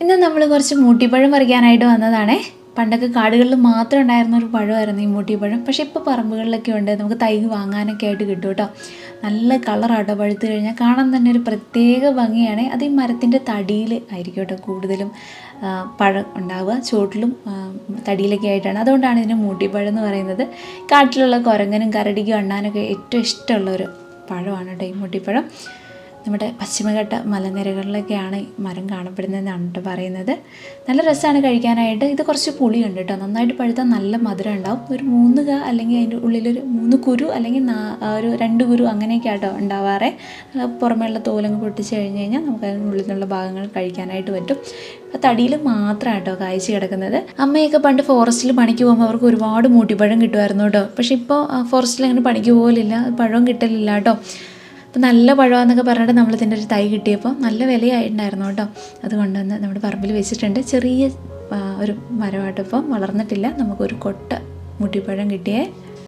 ഇന്ന് നമ്മൾ കുറച്ച് മൂട്ടിപ്പഴം പറിക്കാനായിട്ട് വന്നതാണേ. പണ്ടൊക്കെ കാടുകളിൽ മാത്രം ഉണ്ടായിരുന്ന ഒരു പഴമായിരുന്നു ഈ മൂട്ടിപ്പഴം. പക്ഷേ ഇപ്പോൾ പറമ്പുകളിലൊക്കെ ഉണ്ട്. നമുക്ക് തൈ വാങ്ങാനൊക്കെ ആയിട്ട് കിട്ടും കേട്ടോ. നല്ല കളറാട്ടോ പഴുത്ത് കഴിഞ്ഞാൽ കാണാൻ തന്നെ ഒരു പ്രത്യേക ഭംഗിയാണ്. അത് ഈ മരത്തിന്റെ തടിയിൽ ആയിരിക്കും കേട്ടോ കൂടുതലും പഴം ഉണ്ടാവുക. ചുവട്ടിലും തടിയിലൊക്കെ ആയിട്ടാണ്. അതുകൊണ്ടാണ് ഇതിന് മൂട്ടിപ്പഴം എന്ന് പറയുന്നത്. കാട്ടിലുള്ള കുരങ്ങനും കരടിക്കും അണ്ണാനൊക്കെ ഏറ്റവും ഇഷ്ടമുള്ള ഒരു പഴമാണ് കേട്ടോ ഈ മൂട്ടിപ്പഴം. നമ്മുടെ പശ്ചിമഘട്ട മലനിരകളിലൊക്കെയാണ് മരം കാണപ്പെടുന്നതെന്നാണ് കേട്ടോ പറയുന്നത്. നല്ല രസമാണ് കഴിക്കാനായിട്ട്. ഇത് കുറച്ച് പുളിയുണ്ട് കേട്ടോ. നന്നായിട്ട് പഴുത്താൽ നല്ല മധുരം ഉണ്ടാവും. ഒരു മൂന്ന് ക അല്ലെങ്കിൽ അതിന്റെ ഉള്ളിലൊരു മൂന്ന് കുരു അല്ലെങ്കിൽ ഒരു രണ്ട് കുരു അങ്ങനെയൊക്കെ ആട്ടോ ഉണ്ടാവാറേ. പുറമേയുള്ള തോലങ്ങ് പൊട്ടിച്ച് കഴിഞ്ഞ് കഴിഞ്ഞാൽ നമുക്ക് അതിനുള്ളിലുള്ള ഭാഗങ്ങൾ കഴിക്കാനായിട്ട് പറ്റും. അപ്പോൾ തടിയിൽ മാത്രമാണ് കേട്ടോ കായ്ച്ചു കിടക്കുന്നത്. അമ്മയൊക്കെ പണ്ട് ഫോറസ്റ്റിൽ പണിക്ക് പോകുമ്പോൾ അവർക്ക് ഒരുപാട് മൂട്ടിപ്പഴം കിട്ടുമായിരുന്നു കേട്ടോ. പക്ഷേ ഇപ്പോൾ ഫോറസ്റ്റിൽ അങ്ങനെ പണിക്ക് പോകലില്ല. പഴവും കിട്ടലില്ല കേട്ടോ. അപ്പം നല്ല പഴമാന്നൊക്കെ പറഞ്ഞിട്ട് നമ്മൾ ഇതിന്റെ ഒരു തൈ കിട്ടിയപ്പോൾ നല്ല വിലയായിട്ടുണ്ടായിരുന്നു കേട്ടോ. അത് കൊണ്ടുവന്ന് നമ്മുടെ പറമ്പിൽ വെച്ചിട്ടുണ്ട്. ചെറിയ ഒരു മരമായിട്ട് ഇപ്പം വളർന്നിട്ടില്ല. നമുക്കൊരു കൊട്ട മുട്ടിപ്പഴം കിട്ടിയേ.